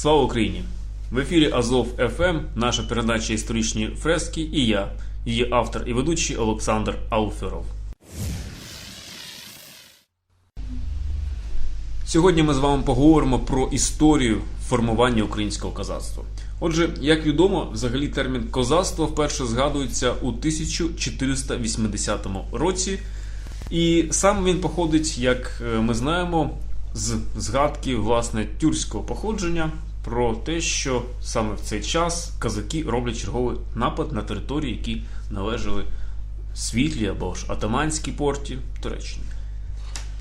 Слава Україні! В ефірі Азов ФМ, наша передача історичні фрески і я, її автор і ведучий Олександр Ауферов. Сьогодні ми з вами поговоримо про історію формування українського козацтва. Отже, як відомо, взагалі термін козацтво вперше згадується у 1480 році, і сам він походить, як е, ми знаємо, з згадки власне тюркського походження про те, що саме в цей час казаки роблять черговий напад на території, які належали світлі або ж атаманській порті Туреччини.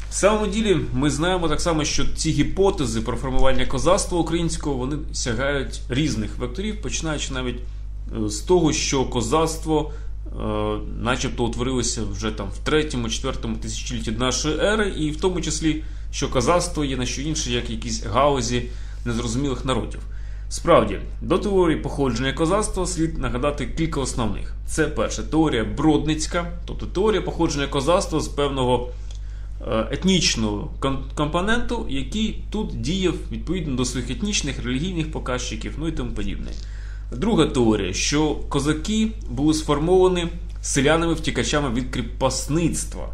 В самому ділі ми знаємо так само, що ці гіпотези про формування козацтва українського вони сягають різних векторів, починаючи навіть е, з того, що козацтво, е, начебто, утворилося вже там в третьому, четвертому тисячолітті нашої ери, і в тому числі, що козацтво є не що інше, як якісь галузі незрозумілих народів. Справді, до теорії походження козацтва слід нагадати кілька основних. Це перше теорія бродницька, тобто теорія походження козацтва з певного е, етнічного ком- компоненту, який тут діяв відповідно до своїх етнічних, релігійних показчиків, ну і тому подібне. Друга теорія, що козаки були сформовані селянами-втікачами від кріпосництва.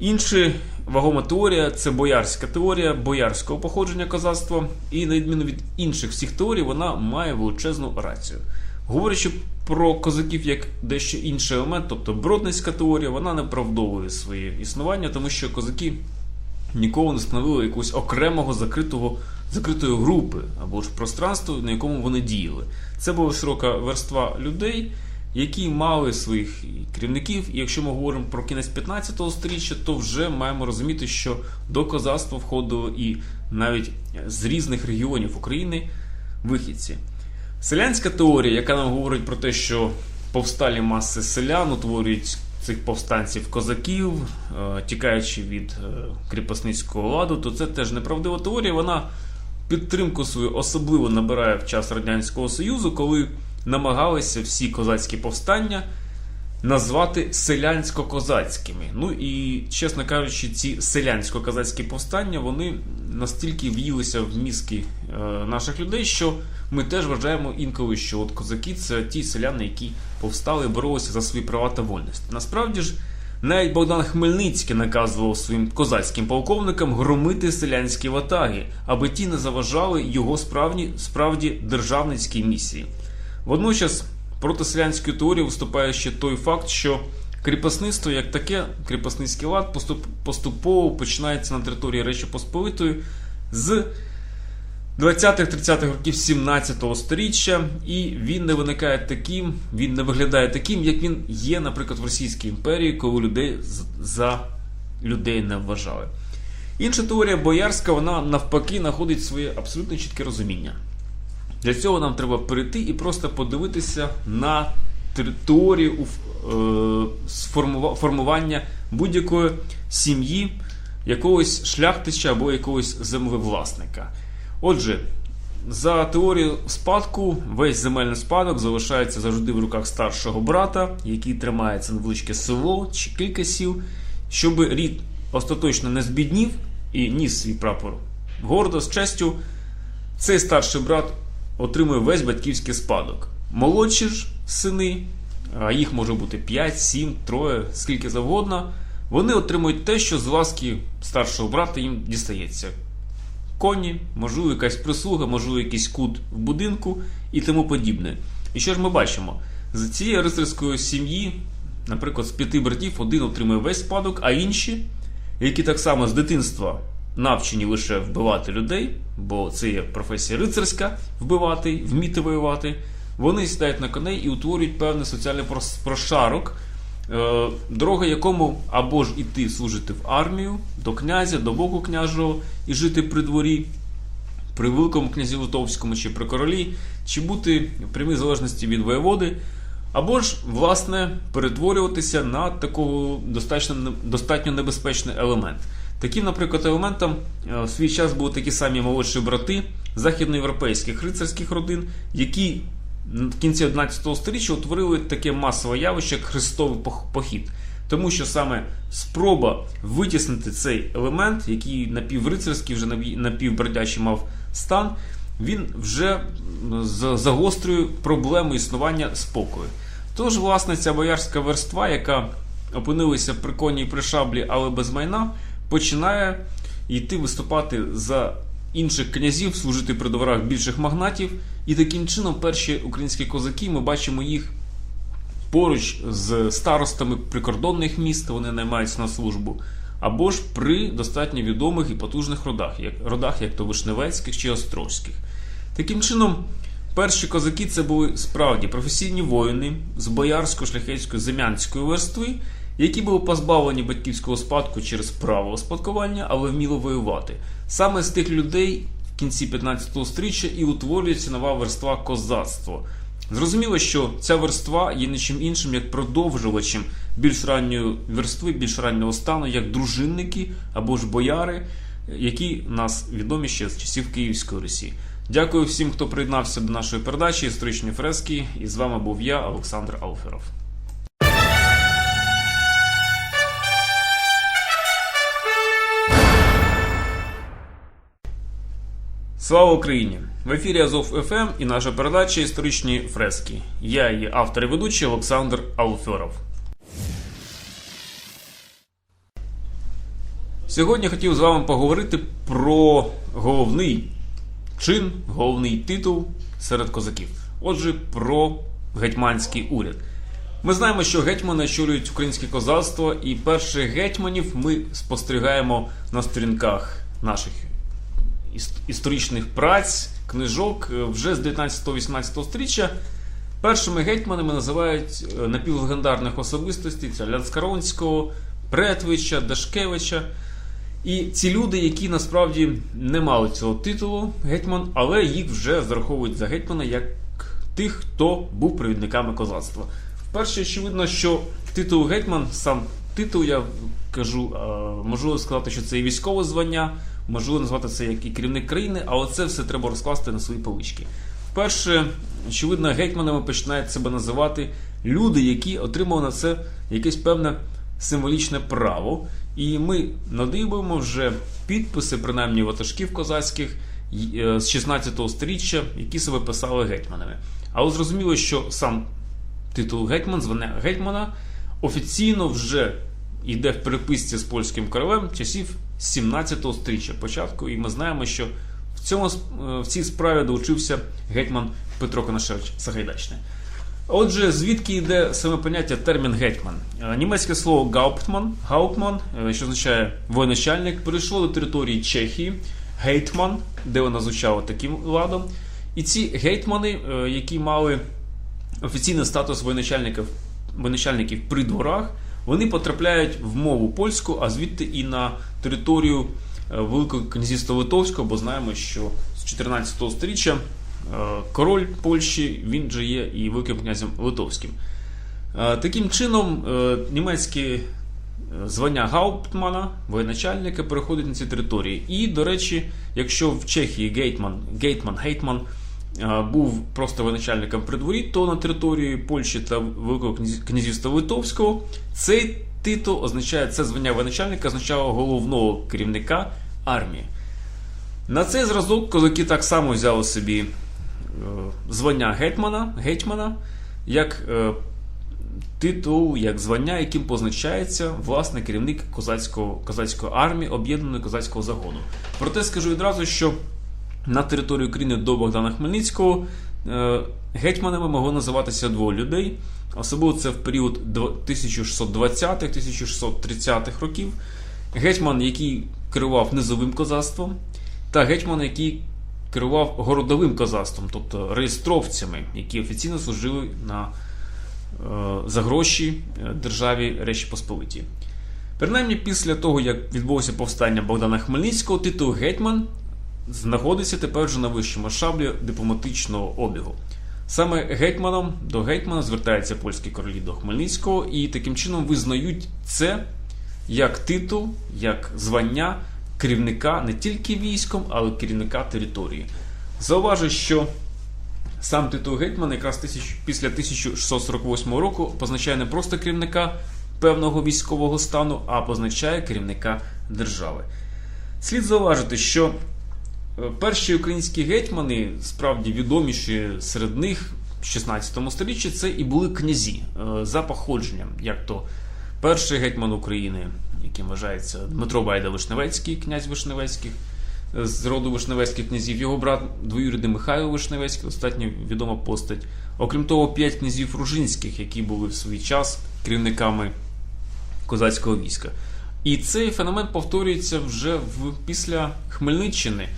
Інша вагома теорія це боярська теорія боярського походження козацтва, і на відміну від інших всіх теорій, вона має величезну рацію. Говорячи про козаків як дещо інший елемент, тобто бродницька теорія, вона не правдовує своє існування, тому що козаки ніколи не становили якогось окремого закритого, закритої групи або ж пространства, на якому вони діяли. Це була широка верства людей, які мали своїх керівників. І якщо ми говоримо про кінець 15 століття, то вже маємо розуміти, що до козацтва входило і навіть з різних регіонів України вихідці. Селянська теорія, яка нам говорить про те, що повсталі маси селян утворюють цих повстанців козаків, е, тікаючи від е, кріпосницького ладу, то це теж неправдива теорія. Вона підтримку свою особливо набирає в час Радянського Союзу, коли намагалися всі козацькі повстання назвати селянсько-козацькими. Ну і, чесно кажучи, ці селянсько-козацькі повстання вони настільки в'їлися в мізки е, наших людей, що ми теж вважаємо інколи, що от козаки це ті селяни, які повстали і боролися за свої права та вольності. Насправді ж. Навіть Богдан Хмельницький наказував своїм козацьким полковникам громити селянські ватаги, аби ті не заважали його справді, справді державницькій місії. Водночас проти селянської теорії виступає ще той факт, що кріпосництво як таке, кріпосницький лад поступово починається на території Речі Посполитої з 20-30-х років 17-го сторіччя, і він не виникає таким, він не виглядає таким, як він є, наприклад, в Російській імперії, коли людей за людей не вважали. Інша теорія боярська, вона навпаки знаходить своє абсолютно чітке розуміння. Для цього нам треба перейти і просто подивитися на територію е, формування будь-якої сім'ї, якогось шляхтича або якогось землевласника. Отже, за теорією спадку, весь земельний спадок залишається завжди в руках старшого брата, який тримається невеличке село чи кілька сіл, щоб рід остаточно не збіднів і ніс свій прапор гордо з честю. Цей старший брат отримує весь батьківський спадок. Молодші ж сини, а їх може бути 5, 7, троє, скільки завгодно, вони отримують те, що з ласки старшого брата їм дістається. Коні, можливо, якась прислуга, можливо, якийсь кут в будинку і тому подібне. І що ж ми бачимо? З цієї рицарської сім'ї, наприклад, з п'яти братів один отримує весь спадок, а інші, які так само з дитинства навчені лише вбивати людей, бо це є професія рицарська вбивати, вміти воювати, вони сідають на коней і утворюють певний соціальний прошарок, е, дорога якому або ж іти служити в армію, до князя, до боку княжого і жити при дворі, при великому князі Литовському чи при королі, чи бути в прямій залежності від воєводи, або ж, власне, перетворюватися на такого достатньо, небезпечний елемент. Таким, наприклад, елементом е, в свій час були такі самі молодші брати західноєвропейських рицарських родин, які в кінці 11 століття утворили таке масове явище, як хрестовий похід. Тому що саме спроба витіснити цей елемент, який напіврицарський, вже напі- напівбродячий мав стан, він вже загострює проблему існування спокою. Тож, власне, ця боярська верства, яка опинилася при коні і при шаблі, але без майна, починає йти виступати за інших князів, служити при дворах більших магнатів. І таким чином перші українські козаки, ми бачимо їх поруч з старостами прикордонних міст, вони наймаються на службу, або ж при достатньо відомих і потужних родах, як, родах, як то Вишневецьких чи Острозьких. Таким чином, перші козаки це були справді професійні воїни з боярсько-шляхетської зем'янської верстви, які були позбавлені батьківського спадку через право спадкування, але вміли воювати. Саме з тих людей в кінці 15 століття і утворюється нова верства козацтво. Зрозуміло, що ця верства є нічим іншим, як продовжувачем більш ранньої верстви, більш раннього стану, як дружинники або ж бояри, які нас відомі ще з часів Київської Русі. Дякую всім, хто приєднався до нашої передачі Історичні фрески. І з вами був я, Олександр Алферов. Слава Україні! В ефірі Азов ФМ і наша передача Історичні фрески. Я її автор і ведучий Олександр Алферов. Сьогодні хотів з вами поговорити про головний чин, головний титул серед козаків. Отже, про гетьманський уряд. Ми знаємо, що гетьмани очолюють українське козацтво, і перших гетьманів ми спостерігаємо на сторінках наших історичних праць, книжок е, вже з 19-18 століття. Першими гетьманами називають е, напівлегендарних особистостей це Ляцкаронського, Претвича, Дашкевича. І ці люди, які насправді не мали цього титулу гетьман, але їх вже зараховують за гетьмана як тих, хто був провідниками козацтва. Вперше, очевидно, що титул гетьман, сам титул, я кажу, можу сказати, що це і військове звання, можу назвати це як і керівник країни, але це все треба розкласти на свої полички. Вперше, очевидно, гетьманами починають себе називати люди, які отримали на це якесь певне символічне право. І ми надибуємо вже підписи, принаймні ватажків козацьких е, з 16 століття, які себе писали гетьманами. Але зрозуміло, що сам титул гетьман, звання гетьмана, офіційно вже йде в переписці з польським королем часів 17 століття початку, і ми знаємо, що в, цьому, е, в цій справі долучився гетьман Петро Конашевич Сагайдачний. Отже, звідки йде саме поняття термін гетьман? Е, Німецьке слово гауптман, гауптман, е, що означає воєначальник, перейшло до території Чехії, гейтман, де вона звучала таким ладом. І ці гетьмани, які мали офіційний статус воєначальників, воєначальників при дворах, вони потрапляють в мову польську, а звідти і на територію е, Великого князівства Литовського, бо знаємо, що з 14 століття е, король Польщі він же є і великим князем Литовським. Е, Таким чином, німецькі звання Гауптмана, воєначальника, переходить на ці території. І, до речі, якщо в Чехії гейтман, гейтман, гейтман був просто воєначальником при дворі, то на території Польщі та Великого князівства Литовського цей титул означає, це звання воєначальника означало головного керівника армії. На цей зразок козаки так само взяли собі е, звання гетьмана, гетьмана, як е, титул, як звання, яким позначається власне керівник козацького, козацької армії, об'єднаної козацького загону. Проте скажу відразу, що на території України до Богдана Хмельницького е, гетьманами могло називатися двоє людей. Особливо це в період 1620-1630-х років. Гетьман, який керував низовим козацтвом, та гетьман, який керував городовим козацтвом, тобто реєстровцями, які офіційно служили на, е, за гроші е, державі Речі Посполиті. Принаймні, після того, як відбулося повстання Богдана Хмельницького, титул гетьман знаходиться тепер вже на вищому шаблі дипломатичного обігу. Саме гетьманом до гетьмана звертаються польські королі до Хмельницького і таким чином визнають це як титул, як звання керівника не тільки військом, але керівника території. Зауважу, що сам титул гетьмана якраз після 1648 року позначає не просто керівника певного військового стану, а позначає керівника держави. Слід зауважити, що Перші українські гетьмани, справді відоміші серед них в 16 столітті, це і були князі е, за походженням, як то перший гетьман України, яким вважається Дмитро Байда Вишневецький, князь Вишневецьких, е, з роду Вишневецьких князів, його брат двоюрідний Михайло Вишневецький, достатньо відома постать. Окрім того, п'ять князів Ружинських, які були в свій час керівниками козацького війська. І цей феномен повторюється вже в, після Хмельниччини.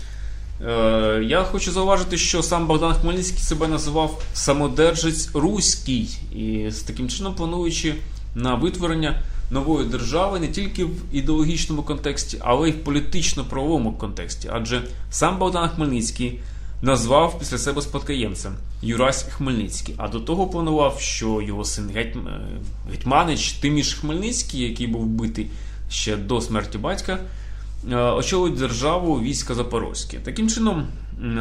Е, я хочу зауважити, що сам Богдан Хмельницький себе називав самодержець руський, і з таким чином плануючи на витворення нової держави не тільки в ідеологічному контексті, але й в політично-правовому контексті. Адже сам Богдан Хмельницький назвав після себе спадкоємцем Юрась Хмельницький. А до того планував, що його син е, Гетьманич Тиміш Хмельницький, який був вбитий ще до смерті батька, очолить державу війська Запорозьке. Таким чином,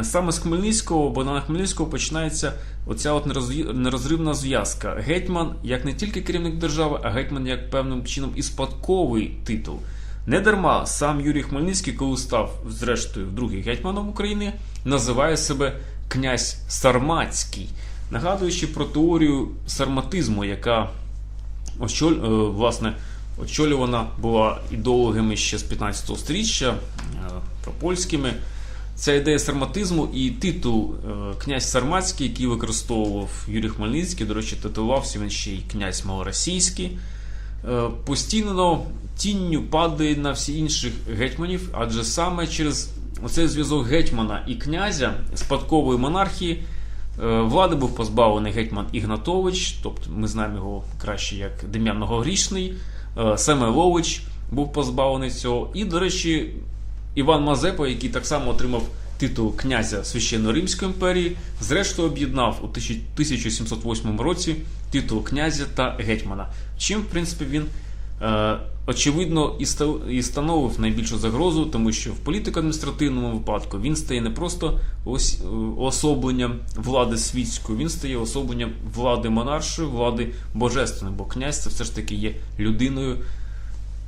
саме з Хмельницького, Богдана Хмельницького починається оця от нерозривна зв'язка. Гетьман як не тільки керівник держави, а гетьман як певним чином і спадковий титул. Не дарма сам Юрій Хмельницький, коли став, зрештою, другий гетьманом України, називає себе князь Сарматський, нагадуючи про теорію сарматизму, яка е, власне, очолювана була ідеологами ще з 15 століття, е, пропольськими. Ця ідея сарматизму і титул е, князь Сарматський, який використовував Юрій Хмельницький, до речі, титулувався він ще й князь Малоросійський, е, постійно тінню падає на всі інших гетьманів, адже саме через оцей зв'язок гетьмана і князя спадкової монархії влади був позбавлений гетьман Ігнатович, тобто ми знаємо його краще як Дем'ян Многогрішний, е, Семелович був позбавлений цього. І, до речі, Іван Мазепа, який так само отримав титул князя Священно-Римської імперії, зрештою об'єднав у 1708 році титул князя та гетьмана. Чим, в принципі, він очевидно і становив найбільшу загрозу, тому що в політико-адміністративному випадку він стає не просто е, влади світської, він стає уособленням влади монаршої, влади божественної, бо князь це все ж таки є людиною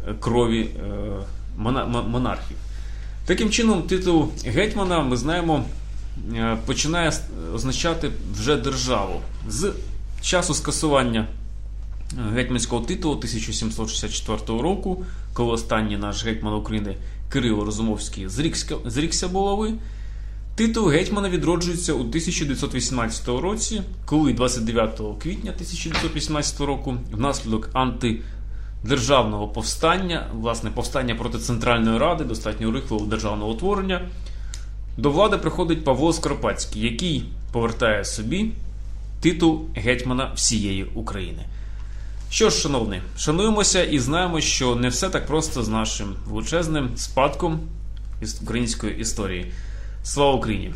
е, крові е, монархів. Таким чином, титул гетьмана, ми знаємо, е, починає означати вже державу. З часу скасування е, гетьманського титулу 1764 року, коли останній наш гетьман України Кирило Розумовський зрікся, зрікся булави, титул гетьмана відроджується у 1918 році, коли 29 квітня 1918 року внаслідок анти державного повстання, власне, повстання проти Центральної Ради, достатньо рихлого державного утворення, до влади приходить Павло Скоропадський, який повертає собі титул гетьмана всієї України. Що ж, шановні, шануємося і знаємо, що не все так просто з нашим величезним спадком із- української історії. Слава Україні!